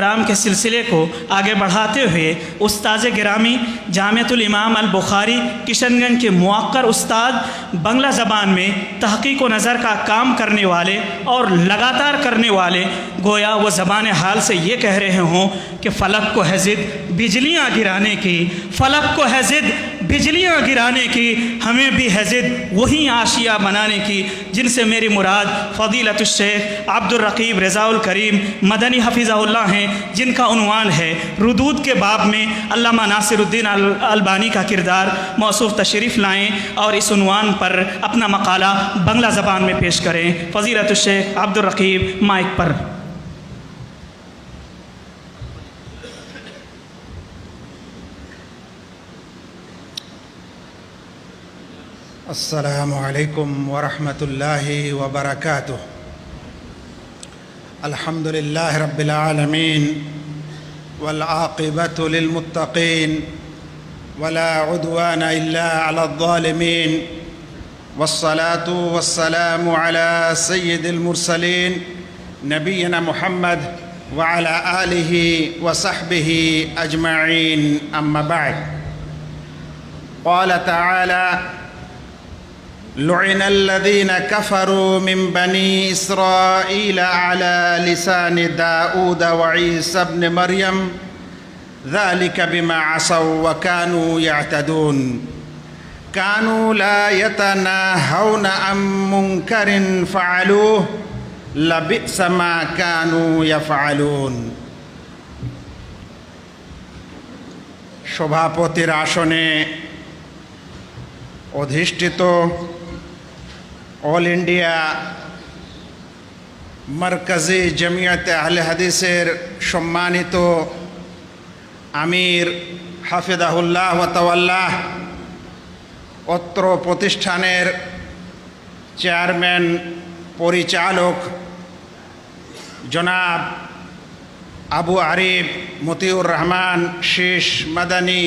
پروگرام کے سلسلے کو آگے بڑھاتے ہوئے استاذ گرامی جامعۃ الامام البخاری کشن گنج کے مواقر استاد بنگلہ زبان میں تحقیق و نظر کا کام کرنے والے اور لگاتار کرنے والے گویا وہ زبان حال سے یہ کہہ رہے ہوں کہ فلک کو حضد بجلیاں گرانے کی، فلک کو حضد بجلیاں گرانے کی، ہمیں بھی حضرت وہی آشیا بنانے کی، جن سے میری مراد فضیلت الشیخ عبد الرقیب رضا الکریم مدنی حفظہ اللہ ہیں، جن کا عنوان ہے ردود کے باب میں علامہ ناصر الدین البانی کا کردار موصوف تشریف لائیں اور اس عنوان پر اپنا مقالہ بنگلہ زبان میں پیش کریں۔ فضیلت الشیخ عبد الرقیب مائک پر۔ السلام عليكم ورحمة الله وبركاته. الحمد لله رب العالمين والعاقبة للمتقين ولا عدوان إلا على الظالمين والصلاة والسلام على سيد المرسلين نبينا محمد وعلى آله وصحبه أجمعين. أما بعد قال تعالى لعن الذين كفروا من بني إسرائيل على لسان داود وعيسى بن مريم ذلك بما عصوا وكانوا يعتدون كانوا لا يتناهون عن منكر فعلوه لبئس ما كانوا يفعلون সভাপতির আসনে অধিষ্ঠিত অল ইন্ডিয়া মার্কাজি জমিয়তে আহলে হাদিসের সম্মানিত আমির হাফিদাহুল্লাহ ওয়াতাল্লাহ অত্র প্রতিষ্ঠানের চেয়ারম্যান পরিচালক জনাব আবু আরিফ মতিউর রহমান শেষ মাদানী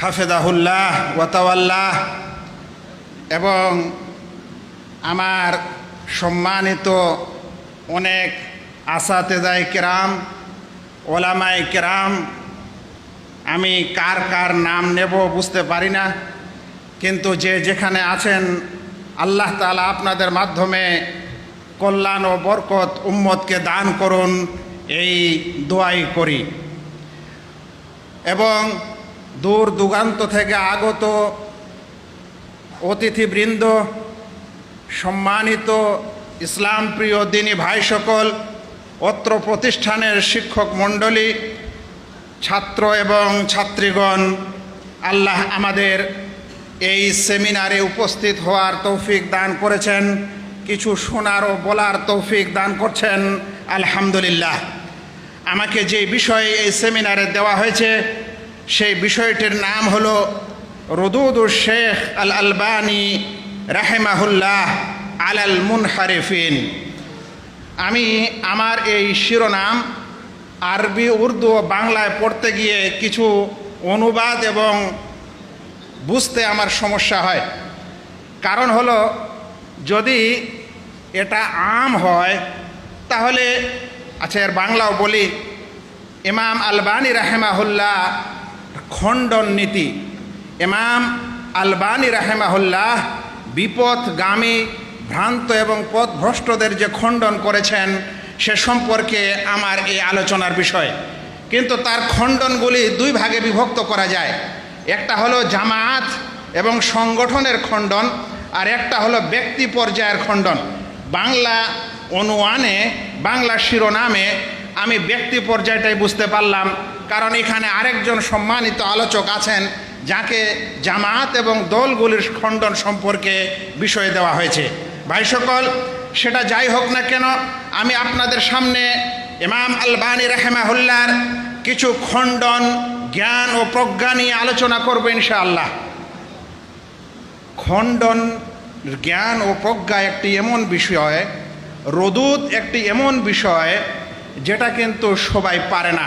হাফেদাহুল্লাহ ওয়াতাওয়াল্লাহ এবং আমার সম্মানিত অনেক আসাতেদায় কেরাম, ওলামাই কেরাম, আমি কার কার নাম নেব বুঝতে পারি না, কিন্তু যে যেখানে আছেন, আল্লাহ তালা আপনাদের মাধ্যমে কল্যাণ ও বরকত উম্মতকে দান করুন, এই দোয়াই করি। এবং দূর দুগান্ত থেকে আগত অতিথিবৃন্দ সম্মানিত ইসলাম প্রিয় দিনী ভাই সকল, অত্র প্রতিষ্ঠানের শিক্ষক মণ্ডলী, ছাত্র এবং ছাত্রীগণ, আল্লাহ আমাদের এই সেমিনারে উপস্থিত হওয়ার তৌফিক দান করেছেন, কিছু শোনার ও বলার তৌফিক দান করছেন, আলহামদুলিল্লাহ। আমাকে যে বিষয়ে এই সেমিনারে দেওয়া হয়েছে, সেই বিষয়টির নাম হলো রদুদুর শেখ আল আলবানী রাহেমাহুল্লাহ আলাল মুনহারিফিন। আমি আমার এই শিরোনাম আরবি, উর্দু ও বাংলায় পড়তে গিয়ে কিছু অনুবাদ এবং বুঝতে আমার সমস্যা হয়। কারণ হলো, যদি এটা আম হয়, তাহলে আচ্ছা এর বাংলাও বলি। ইমাম আলবানী রাহেমাহুল্লাহ খণ্ডন নীতি। ইমাম আলবানী রাহেমাহুল্লাহ বিপথগামী, ভ্রান্ত এবং পথভ্রষ্টদের যে খণ্ডন করেছেন, সে সম্পর্কে আমার এই আলোচনার বিষয়। কিন্তু তার খণ্ডনগুলি দুই ভাগে বিভক্ত করা যায়। একটা হলো জামায়াত এবং সংগঠনের খণ্ডন, আর একটা হলো ব্যক্তি পর্যায়ের খণ্ডন। বাংলা অনুয়ানে বাংলা শিরোনামে আমি ব্যক্তি পর্যায়টাই বুঝতে পারলাম, কারণ এখানে আরেকজন সম্মানিত আলোচক আছেন যাকে জামায়াত এবং দলগুলির খণ্ডন সম্পর্কে বিষয় দেওয়া হয়েছে। ভাই সকল, সেটা যাই হোক না কেন, আমি আপনাদের সামনে ইমাম আলবানী রাহেমাহুল্লার কিছু খণ্ডন, জ্ঞান ও প্রজ্ঞা নিয়ে আলোচনা করব ইনশাআল্লাহ। খণ্ডন, জ্ঞান ও প্রজ্ঞা একটি এমন বিষয় রদুদ একটি এমন বিষয়, যেটা কিন্তু সবাই পারে না।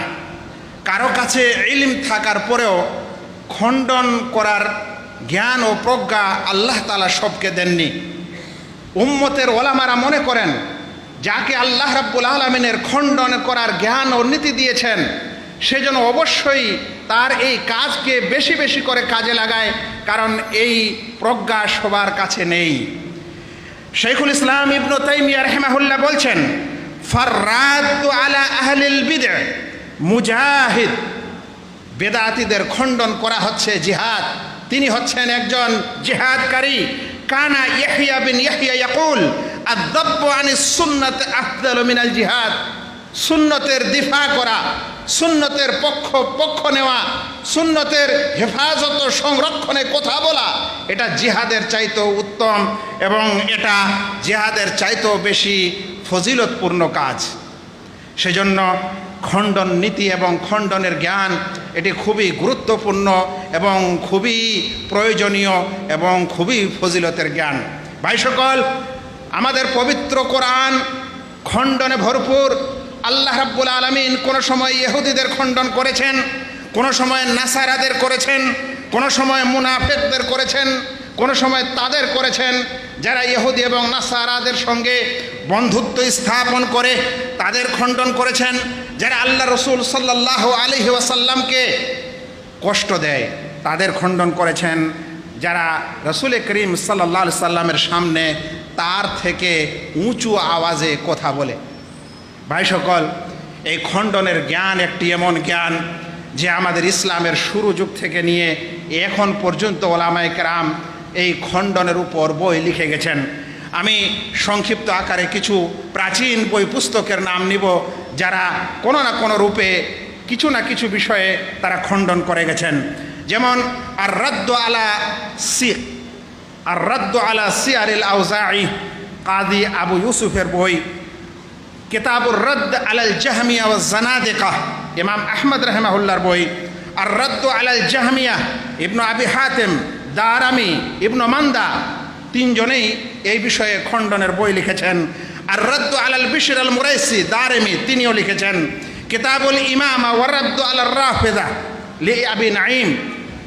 কারও কাছে ইলিম থাকার পরেও খণ্ডন করার জ্ঞান ও প্রজ্ঞা আল্লাহ তালা সবকে দেননি। উম্মতের ওলামারা মনে করেন, যাকে আল্লাহ রাব্বুল আলমিনের খণ্ডন করার জ্ঞান ও নীতি দিয়েছেন, সে যেন অবশ্যই তার এই কাজকে বেশি বেশি করে কাজে লাগায়, কারণ এই প্রজ্ঞা সবার কাছে নেই। শেখুল ইসলাম ইবনু তাইমিয়া রহমাহুল্লাহ বলছেন, ফাররাদ আলা আহলিল বিদে মুজাহিদ। বেদাতিদের খণ্ডন করা হচ্ছে জিহাদ। তিনি হচ্ছেন একজন জিহাদকারী। কানা ইয়াহিয়া বিন ইয়াহিয়া ইয়াকুল আদাব্বু আনিস সুন্নাত আফদালু মিনাল জিহাদ। সুন্নতের দিফা করা, সুন্নতের পক্ষ পক্ষ নেওয়া, সুন্নতের হেফাজত সংরক্ষণে কথা বলা, এটা জিহাদের চাইতেও উত্তম এবং এটা জিহাদের চাইতেও বেশি ফজিলতপূর্ণ কাজ। সেজন্য খণ্ডন নীতি এবং খণ্ডনের জ্ঞান, এটি খুবই গুরুত্বপূর্ণ এবং খুবই প্রয়োজনীয় এবং খুবই ফজিলতের জ্ঞান। ভাই সকল, আমাদের পবিত্র কোরআন খণ্ডনে ভরপুর। আল্লাহ রাব্বুল আলমিন কোনো সময় ইহুদিদের খণ্ডন করেছেন, কোনো সময় নাসারাদের করেছেন, কোনো সময় মুনাফেকদের করেছেন, কোনো সময় তাদের করেছেন। যারা ইহুদি এবং নাসারাদের সঙ্গে বন্ধুত্ব স্থাপন করে, তাদের খণ্ডন করেছেন। যারা আল্লাহ রসুল সাল্লাহ আলহি ওয়াসাল্লামকে কষ্ট দেয়, তাদের খণ্ডন করেছেন। যারা রসুল করিম সাল্লাহ সাল্লামের সামনে তার থেকে উঁচু আওয়াজে কথা বলে। ভাই সকল, এই খণ্ডনের জ্ঞান একটি এমন জ্ঞান যে আমাদের ইসলামের শুরু যুগ থেকে নিয়ে এখন পর্যন্ত ওলামায় কেরাম এই খণ্ডনের উপর বই লিখে গেছেন। আমি সংক্ষিপ্ত আকারে কিছু প্রাচীন বই পুস্তকের নাম নিব। যারা কোনো না কোনো রূপে কিছু না কিছু বিষয়ে তারা খণ্ডন করে গেছেন। যেমন আর রদ্দ আলা সি আর রদ্দ আলা সিয়ারিল আউজাই কাদি আবু ইউসুফের বই, কিতাবুর রদ্দ আলাল জাহমিয়া ও জানাদেকা, ইমাম আহমদ রহমাহুল্লার বই আর রদ্দ আলাল জাহমিয়া, ইবনু আবি হাতেম, দারামি, ইবনু মান্দা, তিনজনেই এই বিষয়ে খণ্ডনের বই লিখেছেন। আর রদ্দ আলাল বিশির আল মুরাইসি দারেমি তিনিও লিখেছেন কিতাবুল ইমামা ওয়ারদ্দ আলাল রাফেদা লি আবি নাইম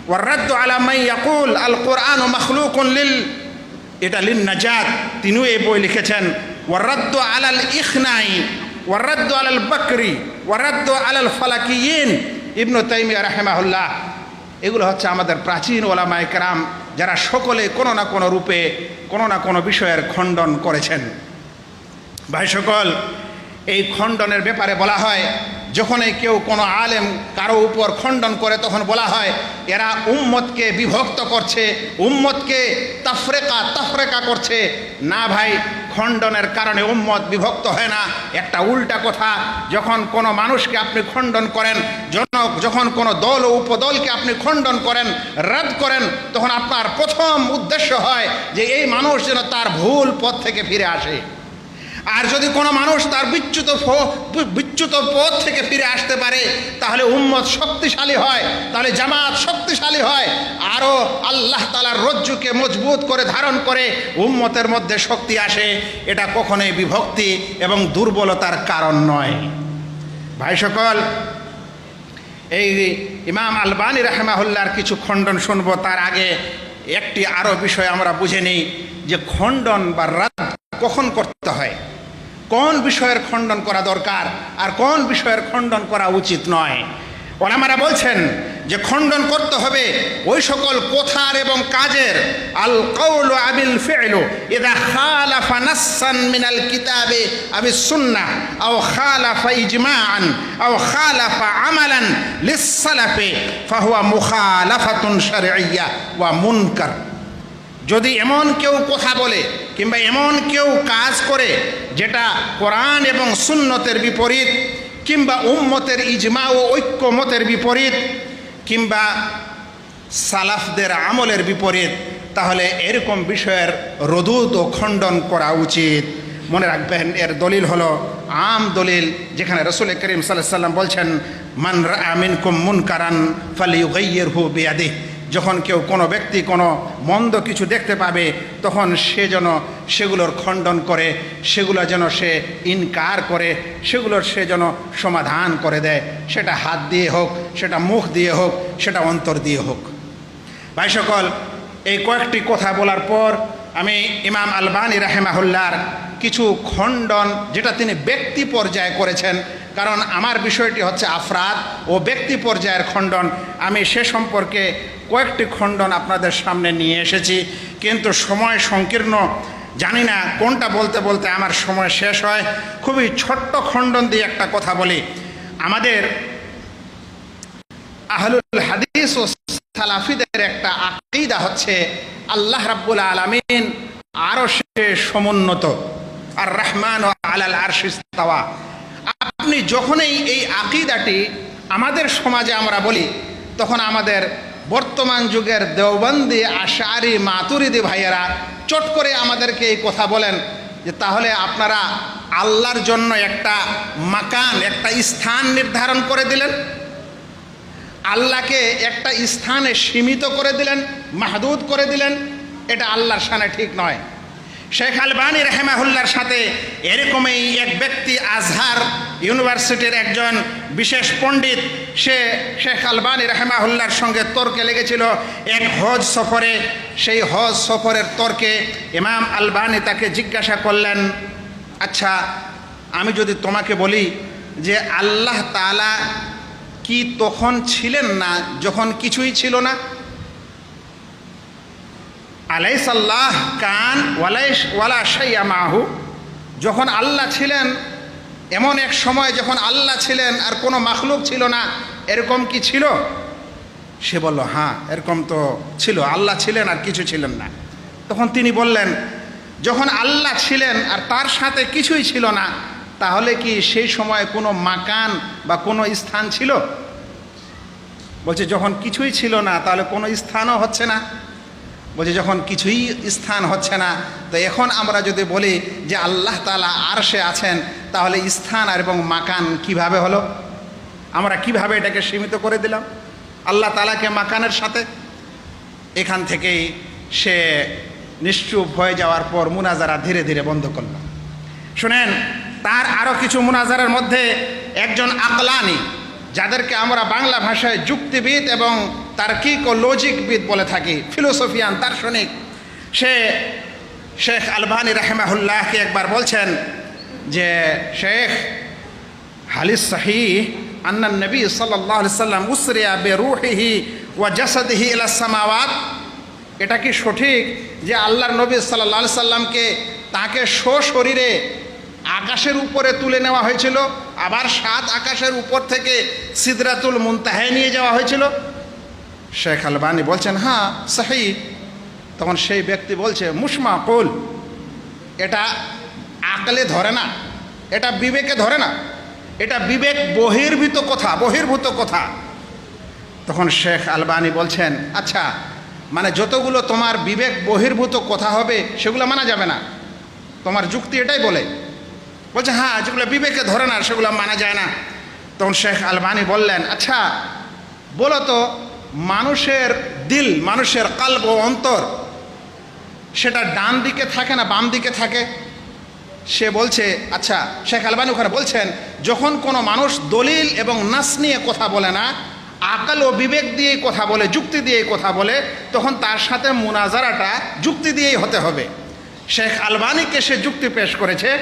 ওয়ারদ্দ আলা মাই ইয়াকুল আল কোরআন ও মখলুকুন লিল এটা লিন নাজাত তিনিও এই বই লিখেছেন ওয়ারদ্দ আলাল ইখনাই ওয়ারদ্দ আলাল বকরি ওয়ারদ্দ আলাল ফালাকিয়িন ইবনু তাইমিয়া রাহেমাহুল্লাহ এগুলো হচ্ছে আমাদের প্রাচীন ওলামায় কেরাম যারা সকলে কোনো না কোনো রূপে কোনো না কোনো বিষয়ের খণ্ডন করেছেন। ভাই সকল, এই খণ্ডনের ব্যাপারে বলা হয়, যখনই কেউ কোনো আলেম কারও উপর খণ্ডন করে তখন বলা হয়, এরা উম্মতকে বিভক্ত করছে, উম্মতকে তাফরেকা তাফরেকা করছে। না ভাই, খণ্ডনের কারণে উম্মত বিভক্ত হয় না। একটা উল্টা কথা, যখন কোনো মানুষকে আপনি খণ্ডন করেন জন- যখন কোনো দল ও উপদলকে আপনি খণ্ডন করেন, রদ করেন, তখন আপনার প্রথম উদ্দেশ্য হয় যে এই মানুষ যেন তার ভুল পথ থেকে ফিরে আসে। আর যদি কোনো মানুষ তার বিচ্যুত বিচ্যুত পথ থেকে ফিরে আসতে পারে, তাহলে উম্মত শক্তিশালী হয়, তাহলে জামাত শক্তিশালী হয় আরও আল্লাহ তালার রজ্জুকে মজবুত করে ধারণ করে উম্মতের মধ্যে শক্তি আসে, এটা কখনোই বিভক্তি এবং দুর্বলতার কারণ নয়। ভাই সকল, এই ইমাম আলবানী রাহেমাহুল্লার কিছু খণ্ডন শুনব, তার আগে একটি আরও বিষয় আমরা বুঝে নিই, যে খণ্ডন বা রাত কখন করতে হয়? কোন বিষয়ের খণ্ডন করা দরকার আর কোন বিষয়ের খণ্ডন করা উচিত নয়? ওলামারা বলছেন যে খণ্ডন করতে হবে ওই সকল কথার এবং কাজের। আল কৌল আবিল ফেলু এদা খালাফা নাসান মিনাল কিতাবে আবি সুন্না আও খালাফা ইজমান আও খালাফা আমালান লিসালাফে ফাহুয়া মুখালাফাতুন শারঈয়া ওয়া মুনকার। যদি এমন কেউ কথা বলে কিংবা এমন কেউ কাজ করে যেটা কোরআন এবং সুন্নতের বিপরীত কিংবা উম্মতের ইজমা ও ঐক্যমতের বিপরীত কিংবা সালাফদের আমলের বিপরীত, তাহলে এরকম বিষয়ের রদুত ও খণ্ডন করা উচিত। মনে রাখবেন, এর দলিল হলো আম দলিল, যেখানে রসুল করিম সাল্লাহ সাল্লাম বলছেন, মান আমিন কুম মুন কারান ফালি গৈয়ের হু বেয়াদি যখন কেউ কোনো ব্যক্তি কোনো মন্দ কিছু দেখতে পাবে, তখন সে যেন সেগুলোর খণ্ডন করে, সেগুলো যেন সে ইনকার করে, সেগুলোর সে যেন সমাধান করে দেয়। সেটা হাত দিয়ে হোক, সেটা মুখ দিয়ে হোক, সেটা অন্তর দিয়ে হোক। ভাই সকল, এই কয়েকটি কথা বলার পর আমি ইমাম আলবানী রাহেমাহুল্লার কিছু খণ্ডন, যেটা তিনি ব্যক্তি পর্যায়ে করেছেন কারণ আমার বিষয়টি হচ্ছে আফরাদ ও ব্যক্তি পর্যায়ের খণ্ডন। আমি সে সম্পর্কে কয়েকটি খণ্ডন আপনাদের সামনে নিয়ে এসেছি, কিন্তু সময় সংকীর্ণ। জানি না কোনটা বলতে বলতে আমার সময় শেষ হয়। খুবই ছোট্ট খণ্ডন দিয়ে একটা কথা বলি। আমাদের আহলুল হাদিস ও সালাফিদের একটা আকিদা হচ্ছে, আল্লাহ রাব্বুল আলামিন আরও সে সমুন্নত, আর রহমান ও আলাল আরশিস্তাওয়া আপনি যখনই এই আকিদাটি আমাদের সমাজে আমরা বলি, তখন আমাদের বর্তমান যুগের দেওবন্দি, আশারি, মাতুরিদি ভাইয়েরা চট করে আমাদেরকে এই কথা বলেন যে তাহলে আপনারা আল্লাহর জন্য একটা মাকান একটা স্থান নির্ধারণ করে দিলেন। আল্লাহকে একটা স্থানে সীমিত করে দিলেন, মাহদুদ করে দিলেন। এটা আল্লাহর সানে ঠিক নয়। শেখ আলবানী রেহমাহুল্লার সাথে এরকমই এক ব্যক্তি আজহার ইউনিভার্সিটির একজন বিশেষ পণ্ডিত। সে শেখ আলবানী রেহমাহুল্লার সঙ্গে তর্কে লেগেছিল। এক হজ সফরে, সেই হজ সফরের তর্কে ইমাম আলবানী তাকে জিজ্ঞাসা করলেন আচ্ছা আমি যদি তোমাকে বলি যে আল্লাহ তালা কি তখন ছিলেন না, যখন কিছুই ছিল না? আলাইসাল্লাহ কান ওয়ালাইস ওয়ালা শাইয়া মাহু। যখন আল্লাহ ছিলেন, এমন এক সময় যখন আল্লাহ ছিলেন, আর কোনো মাখলুক ছিল না, এরকম কি ছিল? সে বলল হ্যাঁ এরকম তো ছিল, আল্লাহ ছিলেন আর কিছু ছিলেন না। তখন তিনি বললেন, যখন আল্লাহ ছিলেন আর তার সাথে কিছুই ছিল না, তাহলে কি সেই সময় কোনো মাকান বা কোনো স্থান ছিল? বলছে, যখন কিছুই ছিল না, তাহলে কোনো স্থানও হচ্ছে না। বলছে, যখন কিছুই স্থান হচ্ছে না তো এখন আমরা যদি বলি যে আল্লাহ তালা আরশে আছেন, তাহলে স্থান আর এবং মাকান কীভাবে হলো? আমরা কীভাবে এটাকে সীমিত করে দিলাম? আল্লাহ তালাকে মাকানের সাথে? এখান থেকেই সে নিশ্চুপ হয়ে যাওয়ার পর মুনাজারা ধীরে ধীরে বন্ধ করল। শুনেন, তার আরও কিছু মুনাজারের মধ্যে একজন আকলানি, যাদেরকে আমরা বাংলা ভাষায় যুক্তিবিদ এবং তার্কিক ও লজিকবিদ বলে থাকি, ফিলোসফিয়ান, দার্শনিক। সে শেখ আলবানী রাহেমাহুল্লাহকে একবার বলছেন যে, শেখ হালিস সাহি আন্নান নবী সাল্লাহ সাল্লাম উসরিয়া বে রুহিহি ওয়া জাসাদিহি ইলা সামাওয়াত। এটা কি সঠিক যে আল্লাহর নবী সাল্লাহ সাল্লামকে তাকে শরীরে আকাশের উপরে তুলে নেওয়া হয়েছিল, আবার সাত আকাশের উপর থেকে সিদরাতুল মুনতাহে নিয়ে যাওয়া হয়েছিল? শেখ আলবানি বলছেন হ্যাঁ সাহি। তখন সেই ব্যক্তি বলছে, মুসমা, কুল। এটা আকলে ধরে না, এটা বিবেকে ধরে না, এটা বিবেক বহির্ভূত কথা বহির্ভূত কথা। তখন শেখ আলবানি বলছেন আচ্ছা মানে যতগুলো তোমার বিবেক বহির্ভূত কথা হবে, সেগুলো মানা যাবে না। তোমার যুক্তি এটাই বলে। বলছে হ্যাঁ যেগুলো বিবেকে ধরে না, সেগুলো মানা যায় না। তখন শেখ আলবানি বললেন আচ্ছা বলো তো মানুষের দিল, মানুষের কাল্প অন্তর, সেটা ডান দিকে থাকে না বাম দিকে থাকে? সে বলছে আচ্ছা শেখ আলবানি ওখানে বলছেন, যখন কোনো মানুষ দলিল এবং নাস নিয়ে কথা বলে না, আকাল ও বিবেক দিয়েই কথা বলে, যুক্তি দিয়েই কথা বলে, তখন তার সাথে মুনাজারাটা যুক্তি দিয়েই হতে হবে। শেখ আলবানিকে সে যুক্তি পেশ করেছে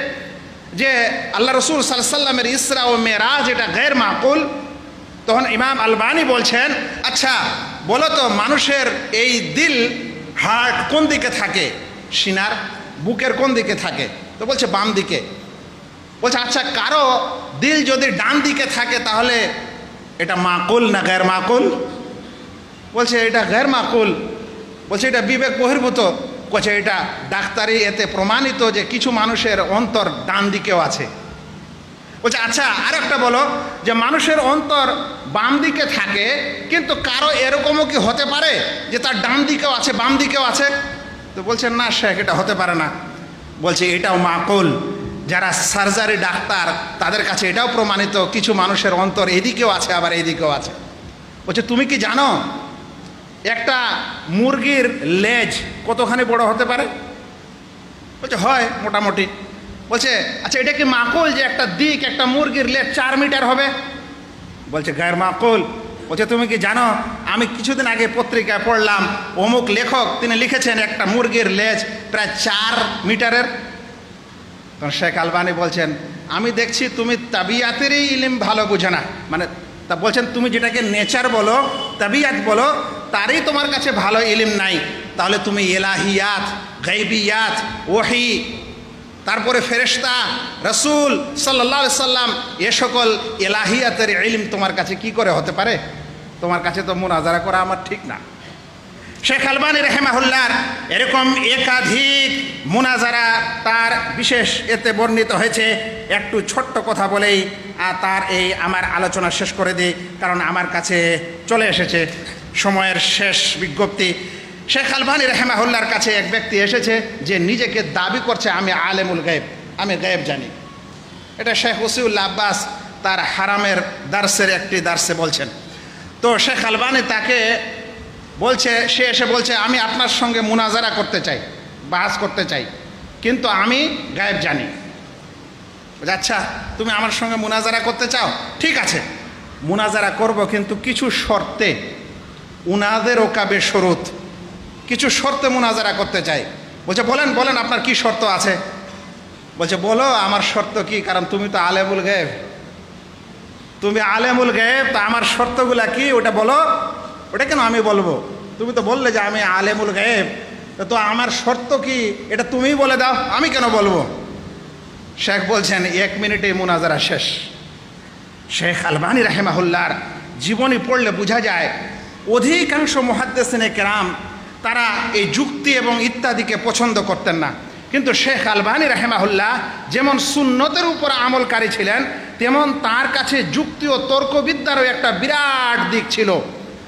যে, আল্লাহ রসুল সাল্লামের ইসরা ও মেরাজ এটা গैर মাকুল তখন ইমাম আলবানি বলছেন আচ্ছা বলো তো, মানুষের এই দিল, হার্ট কোন দিকে থাকে? সিনার বুকের কোন দিকে থাকে? তো বলছে, বাম দিকে। বলছে আচ্ছা কারও দিল যদি ডান দিকে থাকে, তাহলে এটা মাকুল না গ্যার মাকুল বলছে, এটা গ্যার মাকুল বলছে, এটা বিবেক বহির্ভূত। বলছে, এটা ডাক্তারি এতে প্রমাণিত যে কিছু মানুষের অন্তর ডান দিকেও আছে। বলছে আচ্ছা আর একটা বলো, যে মানুষের অন্তর বাম দিকে থাকে, কিন্তু কারও এরকমও কি হতে পারে যে তার ডান দিকেও আছে, বাম দিকেও আছে? তো বলছেন না শেখ, এটা হতে পারে না। বলছে, এটাও মাকুল। যারা সার্জারি ডাক্তার, তাদের কাছে এটাও প্রমাণিত, কিছু মানুষের অন্তর এদিকেও আছে, আবার এদিকেও আছে। বলছে, তুমি কি জানো, একটা মুরগির লেজ কতখানি বড় হতে পারে? বলছে, হয়, মোটামুটি। বলছে আচ্ছা এটা কি মাকুল যে একটা দিক, একটা মুরগির লেজ চার মিটার হবে? বলছে, গায়ের মাকুল। বলছে, তুমি কি জানো, আমি কিছুদিন আগে পত্রিকায় পড়লাম, অমুক লেখক তিনি লিখেছেন একটা মুরগির লেজ প্রায় চার মিটারের। তখন শেখ আলবানি বলছেন, আমি দেখছি তুমি তাবিয়াতেরই ইলিম ভালো বুঝে না। মানে তা বলছেন, তুমি যেটাকে নেচার বলো, তাবিয়াত বলো, তারই তোমার কাছে ভালো ইলিম নাই। তাহলে তুমি এলাহিয়াত, গাইবিয়াত, ওহি তারপরে ফেরেশতা, রসুল সাল্লাহ সাল্লাম এ সকল এলাহিয়াতের ইলিম তোমার কাছে কি করে হতে পারে? তোমার কাছে তো মোনাজারা করা আমার ঠিক না। শেখ আলবানী রেহেমাহুল্লার এরকম একাধিক মুনাজারা তার বিশেষ এতে বর্ণিত হয়েছে। একটু ছোট্ট কথা বলেই তার এই আমার আলোচনা শেষ করে দিই, কারণ আমার কাছে চলে এসেছে। সময়ের শেষ বিজ্ঞপ্তি। শেখ আলবানী রেহেমাহুল্লার কাছে এক ব্যক্তি এসেছে যে নিজেকে দাবি করছে, আমি আলেমুল গায়েব, আমি গায়েব জানি। এটা শেখ ওসিউল্লা আব্বাস তার হারামের দার্সের একটি দার্সে বলছেন। তো শেখ আলবানি তাকে বলছে, সে এসে বলছে, আমি আপনার সঙ্গে মুনাজারা করতে চাই বাহাস করতে চাই, কিন্তু আমি গায়েব জানি। আচ্ছা তুমি আমার সঙ্গে মুনাজারা করতে চাও? ঠিক আছে, মুনাজারা করব, কিন্তু কিছু শর্তে, উনাদের ওকাবে শরুত কিছু শর্তে মুনাজারা করতে চাই। বলছে, বলেন বলেন, আপনার কি শর্ত আছে? বলছে, বলো, আমার শর্ত কি? কারণ তুমি তো আলেমুল গায়েব। তুমি আলেমুল গায়েব, তা আমার শর্তগুলা কি? ওটা বলো। ওটা কেন আমি বলব? তুমি তো বললে যে আমি আলেমুল গায়েব। তা আমার শর্ত কি? এটা তুমিই বলে দাও, আমি কেন বলব? শেখ বলছেন, এক মিনিটে মুনাজারা শেষ। শেখ আলবানী রাহেমাহুল্লার জীবনী পড়লে বোঝা যায়, অধিকাংশ মহাদ্দেসিনে কেরাম তারা এই যুক্তি এবং ইত্যাদিকে পছন্দ করতেন না। কিন্তু শেখ আলবানী রাহেমাহুল্লাহ যেমন সুন্নতের উপর আমলকারী ছিলেন, তেমন তার কাছে যুক্তি ও তর্কবিদ্যারও একটা বিরাট দিক ছিল।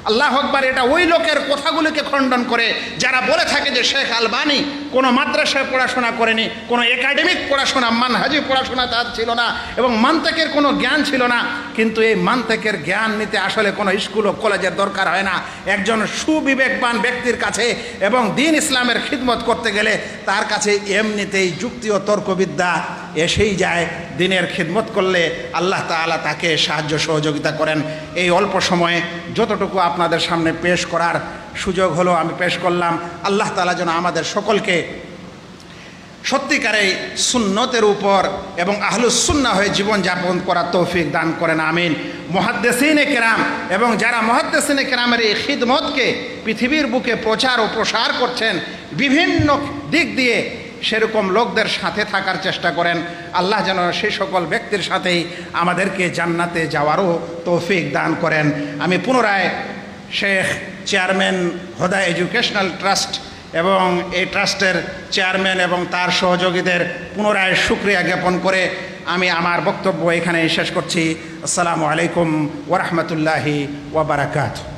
আল্লাহ আকবার, এটা ওই লোকের কথাগুলিকে খণ্ডন করে যারা বলে থাকে যে শেখ আলবানি কোনো মাদ্রাসায় পড়াশোনা করেনি, কোনো একাডেমিক পড়াশোনা, মানহাজি পড়াশোনা তার ছিল না এবং মান্তেকের কোনো জ্ঞান ছিল না। কিন্তু এই মান্তেকের জ্ঞান নিতে আসলে কোনো স্কুল ও কলেজের দরকার হয় না। একজন সুবিবেকবান ব্যক্তির কাছে এবং দিন ইসলামের খিদমত করতে গেলে তার কাছে এমনিতেই যুক্তি ও তর্কবিদ্যা এসেই যায়, দিনের খিদমত করলে আল্লাহ তাআলা তাকে সাহায্য সহযোগিতা করেন। এই অল্প সময়ে যতটুকু আপনাদের সামনে পেশ করার সুযোগ হলো, আমি পেশ করলাম, আল্লাহ তাআলা যেন আমাদের সকলকে সত্যিকারে সুন্নতের উপর এবং আহলুসুন্না হয়ে জীবনযাপন করার তৌফিক দান করেন, আমিন। মহাদ্দেসিনে কেরাম এবং যারা মহাদ্দেসিনে কেরামের এই খিদমতকে পৃথিবীর বুকে প্রচার ও প্রসার করছেন, বিভিন্ন দিক দিয়ে সেরকম লোকদের সাথে থাকার চেষ্টা করেন। আল্লাহ যেন সেই সকল ব্যক্তির সাথেই আমাদেরকে জান্নাতে যাওয়ারও তৌফিক দান করেন। আমি পুনরায় Sheikh chairman Hoda educational trust এবং এই ট্রাস্টের চেয়ারম্যান এবং তার সহযোগীদের পুনরায় সুক্রিয়া জ্ঞাপন করে আমি আমার বক্তব্য এখানে শেষ করছি। আসসালামু আলাইকুম ওরহমতুল্লাহি ওবরাকাত